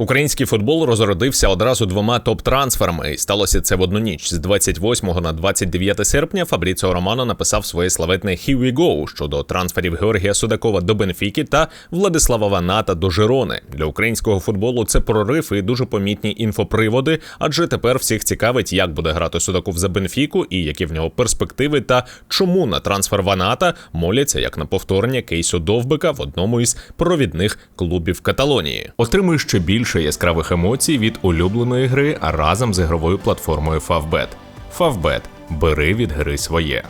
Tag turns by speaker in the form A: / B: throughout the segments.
A: Український футбол розродився одразу двома топ-трансферами, і сталося це в одну ніч. З 28 на 29 серпня Фабріціо Романо написав своє славетне «Here we go» щодо трансферів Георгія Судакова до Бенфіки та Владислава Ваната до Жирони. Для українського футболу це прорив і дуже помітні інфоприводи, адже тепер всіх цікавить, як буде грати Судаков за Бенфіку і які в нього перспективи, та чому на трансфер Ваната моляться як на повторення кейсу Довбика в одному із провідних клубів Каталонії. Отримує ще більше яскравих емоцій від улюбленої гри разом з ігровою платформою Favbet. Favbet. бери від гри своє.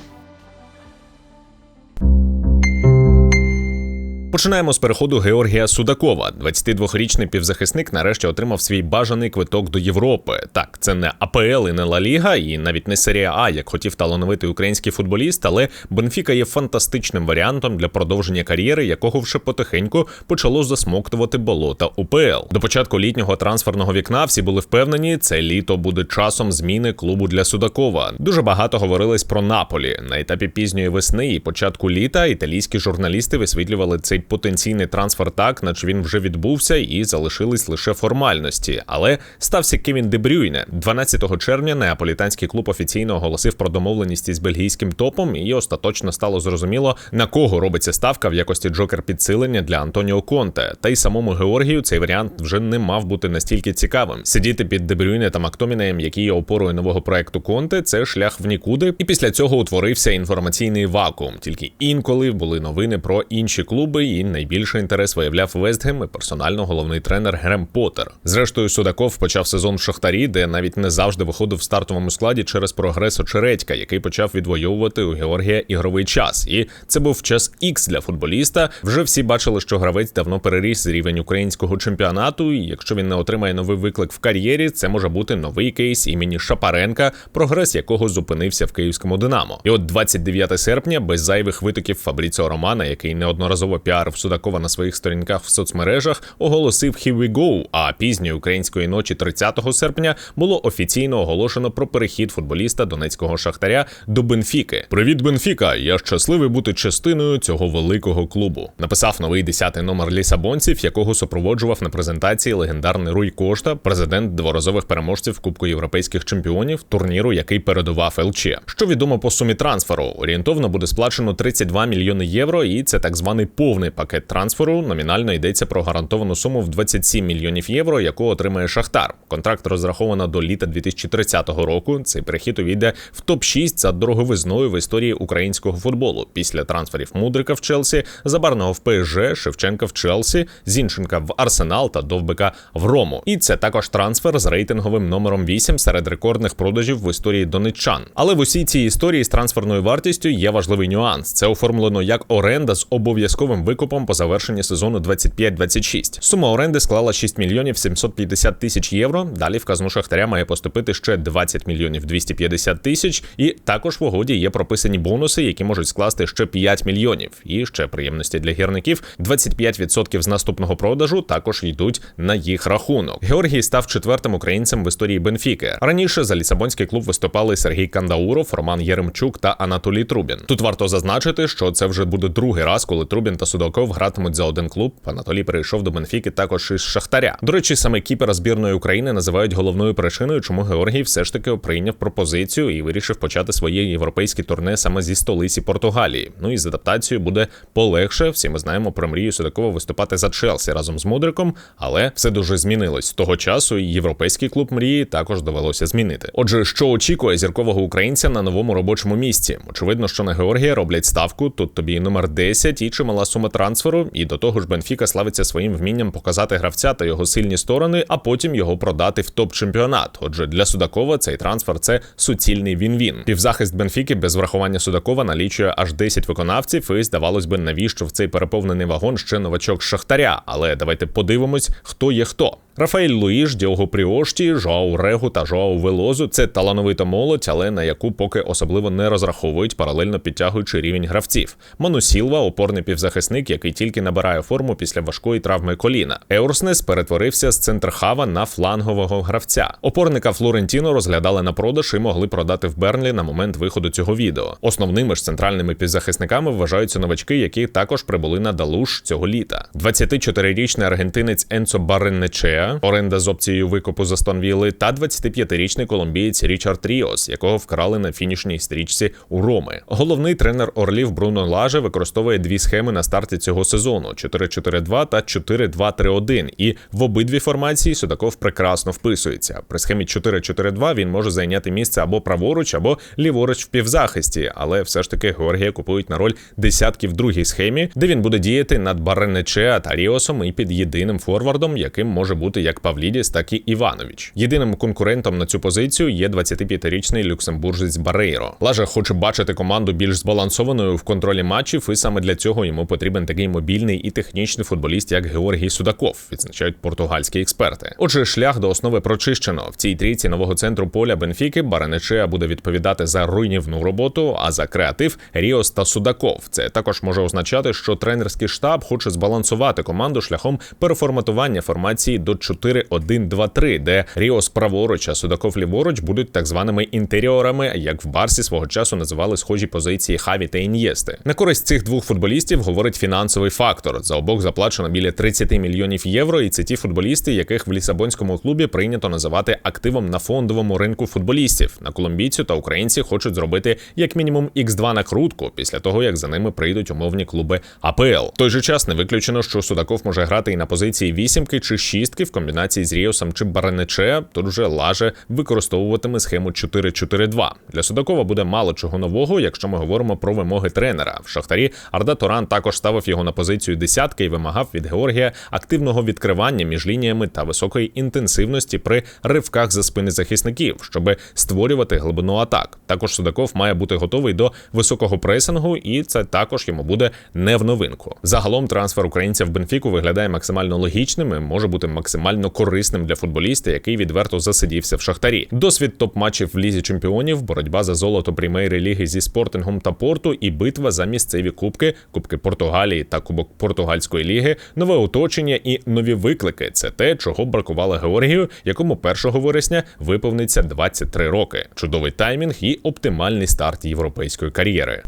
A: Починаємо з переходу Георгія Судакова. 22-річний півзахисник нарешті отримав свій бажаний квиток до Європи. Так, це не АПЛ і не Ла Ліга, і навіть не серія А, як хотів талановитий український футболіст, але Бенфіка є фантастичним варіантом для продовження кар'єри, якого вже потихеньку почало засмоктувати болота УПЛ. До початку літнього трансферного вікна всі були впевнені, це літо буде часом зміни клубу для Судакова. Дуже багато говорилось про Наполі на етапі пізньої весни і початку літа. Італійські журналісти висвітлювали цей потенційний трансфер так, наче він вже відбувся, і залишились лише формальності. Але стався Кевін Дебрюйне. 12 червня неаполітанський клуб офіційно оголосив про домовленість із бельгійським топом, і остаточно стало зрозуміло, на кого робиться ставка в якості джокер підсилення для Антоніо Конте. Та й самому Георгію цей варіант вже не мав бути настільки цікавим. Сидіти під Дебрюйне та Мактомінеєм, які є опорою нового проекту Конте, це шлях в нікуди. І після цього утворився інформаційний вакуум. Тільки інколи були новини про інші клуби і найбільший інтерес виявляв Вестгем і персонально головний тренер Грем Поттер. Зрештою, Судаков почав сезон в Шахтарі, де навіть не завжди виходив в стартовому складі через прогрес очередька, який почав відвоювати у Георгія ігровий час. І це був час ікс для футболіста. Вже всі бачили, що гравець давно переріс рівень українського чемпіонату. І якщо він не отримає новий виклик в кар'єрі, це може бути новий кейс імені Шапаренка, прогрес якого зупинився в київському Динамо. І от 29 серпня, без зайвих витоків Фабріціо Романа, який неодноразово піарив Судакова на своїх сторінках в соцмережах оголосив «Here we go», А пізньої української ночі, 30 серпня, було офіційно оголошено про перехід футболіста донецького шахтаря до Бенфіки. Привіт, Бенфіка! Я щасливий бути частиною цього великого клубу. Написав новий десятий номер лісабонців, якого супроводжував на презентації легендарний Руй Кошта, президент дворазових переможців Кубку європейських чемпіонів, турніру, який передував ЛЧ. Що відомо по сумі трансферу, орієнтовно буде сплачено 32 мільйони євро, і це так званий повний пакет пакет трансферу. Номінально йдеться про гарантовану суму в 27 мільйонів євро, яку отримає Шахтар. Контракт розраховано до літа 2030 року. Цей перехід увійде в топ 6 за дороговизною в історії українського футболу. Після трансферів Мудрика в Челсі, Забарного в ПСЖ, Шевченка в Челсі, Зінченка в Арсенал та Довбика в Рому. І це також трансфер з рейтинговим номером 8 серед рекордних продажів в історії донеччан. Але в усій цій історії з трансферною вартістю є важливий нюанс. Це оформлено як оренда з обов'язковим викупом по завершенні сезону 25-26. Сума оренди склала 6 мільйонів 750 тисяч євро. Далі в казну шахтаря має поступити ще 20 мільйонів 250 тисяч, і також в угоді є прописані бонуси, які можуть скласти ще 5 мільйонів. І ще приємності для гірників: 25% з наступного продажу також йдуть на їх рахунок. Георгій став четвертим українцем в історії Бенфіки. Раніше за лісабонський клуб виступали Сергій Кандауров, Роман Єремчук та Анатолій Трубін. Тут варто зазначити, що це вже буде другий раз, коли Трубін та Судаков гратимуть за один клуб. Анатолій перейшов до Бенфіки також із Шахтаря. До речі, саме кіпера збірної України називають головною причиною, чому Георгій все ж таки прийняв пропозицію і вирішив почати своє європейське турне саме зі столиці Португалії. Ну і з адаптацією буде полегше. Всі ми знаємо про мрію Судакова виступати за Челсі разом з Мудриком, але все дуже змінилось з того часу. і Європейський клуб мрії також довелося змінити. Отже, що очікує зіркового українця на новому робочому місці? Очевидно, що на Георгія роблять ставку. Тут тобі і номер 10 і чимала сума трансферу. І до того ж, Бенфіка славиться своїм вмінням показати гравця та його сильні сторони, а потім його продати в топ-чемпіонат. Отже, для Судакова цей трансфер це суцільний він-він. Півзахист Бенфіки без врахування Судакова налічує аж 10 виконавців. І здавалось би, навіщо в цей переповнений вагон ще новачок Шахтаря. Але давайте подивимось, хто є хто. Рафаель Луїш, Діого Пріошті, Жоау Регу та Жоау Велозу це талановита молодь, але на яку поки особливо не розраховують, паралельно підтягуючи рівень гравців. Ману Сілва, опорний півзахисник, який тільки набирає форму після важкої травми коліна. Еурснес перетворився з центрхава на флангового гравця. Опорника Флорентіно розглядали на продаж і могли продати в Бернлі на момент виходу цього відео. Основними ж центральними півзахисниками вважаються новачки, які також прибули на Далуш цього літа. 24-річний аргентинець Енцо Барреннечеа Оренда з опцією викупу за Стонвіли, та 25-річний колумбієць Річард Ріос, якого вкрали на фінішній стрічці у Роми. Головний тренер Орлів Бруно Лаже використовує дві схеми на старті цього сезону: 4-4-2 та 4-2-3-1. І в обидві формації Судаков прекрасно вписується. При схемі 4-4-2 він може зайняти місце або праворуч, або ліворуч в півзахисті, але все ж таки Георгія купують на роль десятки в другій схемі, де він буде діяти над Баренечеа та Ріосом і під єдиним форвардом, яким може бути як Павлідіс, так і Іванович. Єдиним конкурентом на цю позицію є 25-річний люксембуржець Барейро. Лажа хоче бачити команду більш збалансованою в контролі матчів, і саме для цього йому потрібен такий мобільний і технічний футболіст, як Георгій Судаков, відзначають португальські експерти. Отже, шлях до основи прочищено. В цій трійці нового центру поля Бенфіки Баренечеа буде відповідати за руйнівну роботу, а за креатив Ріос та Судаков. Це також може означати, що тренерський штаб хоче збалансувати команду шляхом переформатування формації до 4-1-2-3, де Ріос праворуч, а Судаков ліворуч будуть так званими інтеріорами, як в Барсі свого часу називали схожі позиції Хаві та Ін'єсти. На користь цих двох футболістів говорить фінансовий фактор. За обох заплачено біля 30 мільйонів євро, і це ті футболісти, яких в лісабонському клубі прийнято називати активом на фондовому ринку футболістів. На колумбійцю та українці хочуть зробити як мінімум X2 накрутку після того, як за ними прийдуть умовні клуби АПЛ. В той же час не виключено, що Судаков може грати і на позиції вісімки чи шістки в комбінації з Ріосом чи Баранече. Тут вже лаже використовуватиме схему 4-4-2. Для Судакова буде мало чого нового, якщо ми говоримо про вимоги тренера. В Шахтарі Арда Торан також ставив його на позицію десятки і вимагав від Георгія активного відкривання між лініями та високої інтенсивності при ривках за спини захисників, щоб створювати глибину атак. Також Судаков має бути готовий до високого пресингу, і це також йому буде не в новинку. Загалом трансфер українця в Бенфіку виглядає максимально логічним і може бути максимально корисним для футболіста, який відверто засидівся в шахтарі. Досвід топ-матчів в лізі чемпіонів, боротьба за золото прімейри ліги зі спортингом та порту і битва за місцеві кубки, кубки Португалії та Кубок Португальської ліги, нове оточення і нові виклики. Це те, чого бракувало Георгію, якому 1 вересня виповниться 23 роки. Чудовий таймінг і оптимальний старт європейської кар'єри.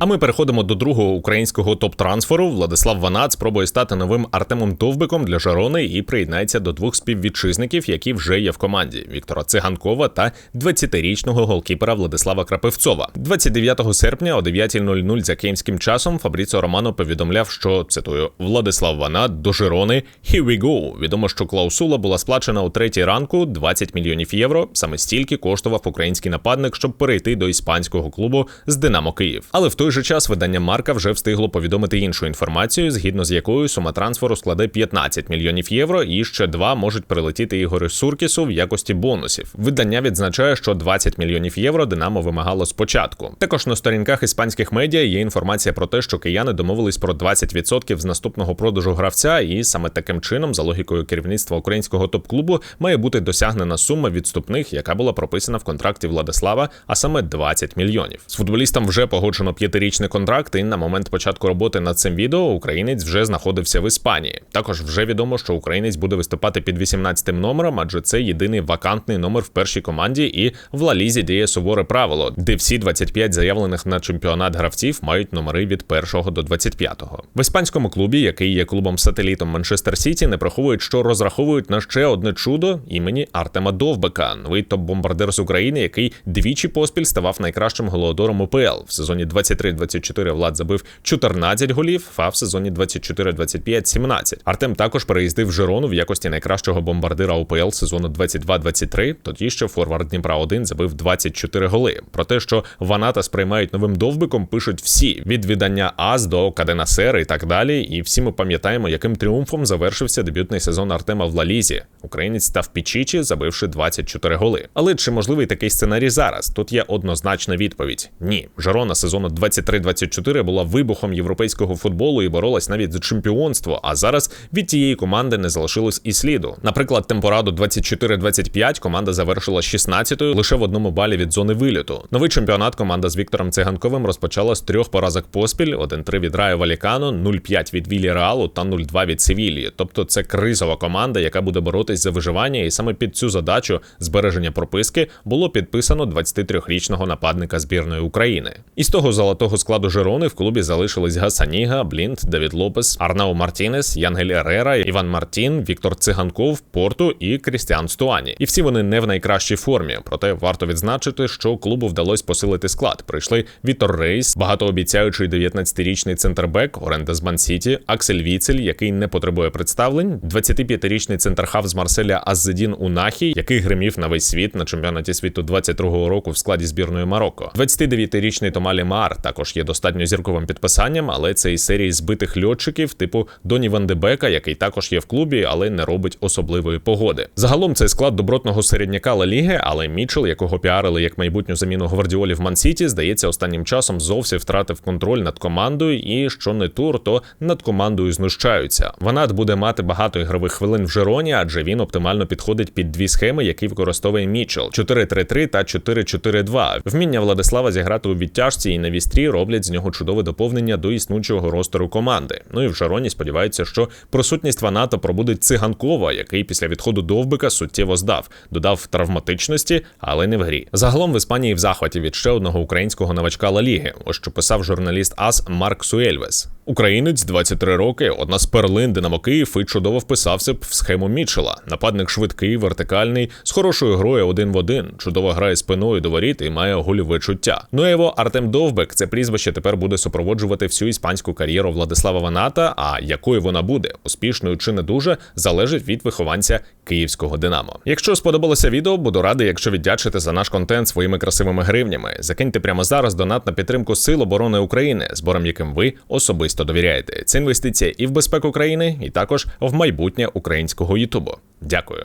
A: А ми переходимо до другого українського топ-трансферу. Владислав Ванат спробує стати новим Артемом Довбиком для Жарони і приєднається до двох співвітчизників, які вже є в команді: Віктора Циганкова та 20-річного голкіпера Владислава Крапивцова. 29 серпня о 9.00 за київським часом Фабріцо Романо повідомляв, що цитую Владислав Ванат до Жирони «Here we go». Відомо, що клаусула була сплачена у третій ранку 20 мільйонів євро. Саме стільки коштував український нападник, щоб перейти до іспанського клубу з Динамо Київ. Але в той же час видання Марка вже встигло повідомити іншу інформацію, згідно з якою сума трансферу складе 15 мільйонів євро, і ще два можуть прилетіти Ігорю Суркісу в якості бонусів. Видання відзначає, що 20 мільйонів євро Динамо вимагало спочатку. Також на сторінках іспанських медіа є інформація про те, що кияни домовились про 20% з наступного продажу гравця, і саме таким чином, за логікою керівництва українського топ-клубу, має бути досягнена сума відступних, яка була прописана в контракті Владислава, а саме 20 мільйонів. З футболістом вже погоджено п'ятирічний контракт. І на момент початку роботи над цим відео українець вже знаходився в Іспанії. Також вже відомо, що українець буде виступати під 18 номером, адже це єдиний вакантний номер в першій команді, і в Лалізі діє суворе правило, де всі 25 заявлених на чемпіонат гравців мають номери від 1 до 25. В іспанському клубі, який є клубом сателітом Манчестер Сіті, не приховують, що розраховують на ще одне чудо імені Артема Довбека, новий топ-бомбардир з України, який двічі поспіль ставав найкращим голодором УПЛ в сезоні 23-24 Влад забив 14 голів, а в сезоні 24-25 – 17. Артем також переїздив Жирону в якості найкращого бомбардира УПЛ сезону 22-23. Тоді ще форвард Дніпра 1 забив 24 голи. Про те, що Ваната сприймають новим довбиком, пишуть всі від видання АЗ до Кадена Сер і так далі. І всі ми пам'ятаємо, яким тріумфом завершився дебютний сезон Артема в Лалізі. Українець став пічічі, забивши 24 голи. Але чи можливий такий сценарій зараз? Тут є однозначна відповідь: ні, Жирона сезону 23-24 була вибухом європейського футболу і боролась навіть за чемпіонство. А зараз від тієї команди не залишилось і сліду. Наприклад, темпораду 24-25 команда завершила 16-ю лише в одному балі від зони виліту. Новий чемпіонат команда з Віктором Циганковим розпочала з трьох поразок поспіль: 1-3 від Раю Валікано, 0-5 від Вілі Реалу та 0-2 від Севілії. Тобто це кризова команда, яка буде боротись за виживання, і саме під цю задачу збереження прописки було підписано 23-річного нападника збірної України. І з того золотого стартового складу Жерони в клубі залишились Гасаніга, Блінт, Давід Лопес, Арнау Мартінес, Янгель Ерера, Іван Мартін, Віктор Циганков, Порту і Крістіан Стуані. І всі вони не в найкращій формі. Проте варто відзначити, що клубу вдалося посилити склад. Прийшли Вітор Рейс, багатообіцяючий 19-річний центрбек, оренда з Мансіті, Аксель Віцель, який не потребує представлень, 25-річний центрхав з Марселя Аззедін Унахі, який гримів на весь світ на чемпіонаті світу 22-го року в складі збірної Марокко. 29-річний Томалі Маар також є достатньо зірковим підписанням, але це із серії збитих льотчиків, типу Доні Вандебека, який також є в клубі, але не робить особливої погоди. Загалом це склад добротного середняка Ла Ліги, але Мічел, якого піарили як майбутню заміну Гвардіолі в Мансіті, здається, останнім часом зовсім втратив контроль над командою, і що не тур, то над командою знущаються. Ванат буде мати багато ігрових хвилин в Жероні, адже він оптимально підходить під дві схеми, які використовує Мічел: 4-3-3 та 4-4-2. Вміння Владислава зіграти у відтяжці і на вістрі роблять з нього чудове доповнення до існуючого ростеру команди. Ну і в Жероні сподіваються, що присутність Ваната пробудить циганкова, який після відходу довбика суттєво здав, додав травматичності, але не в грі. Загалом в Іспанії в захваті від ще одного українського новачка Ла Ліги, ось що писав журналіст АС Марк Суельвес. Українець 23 роки, одна з перлин Динамо Київ і чудово вписався б в схему Мічела. Нападник швидкий, вертикальний, з хорошою грою один в один, чудово грає спиною до воріт і має гольове чуття. Ну його Артем Довбек, це прізвище тепер буде супроводжувати всю іспанську кар'єру Владислава Ваната. А якою вона буде, успішною чи не дуже, залежить від вихованця київського Динамо. Якщо сподобалося відео, буду радий, якщо віддячите за наш контент своїми красивими гривнями. Закиньте прямо зараз донат на підтримку Сил оборони України, збором яким ви особисто довіряєте. Це інвестиція і в безпеку країни, і також в майбутнє українського Ютубу. Дякую.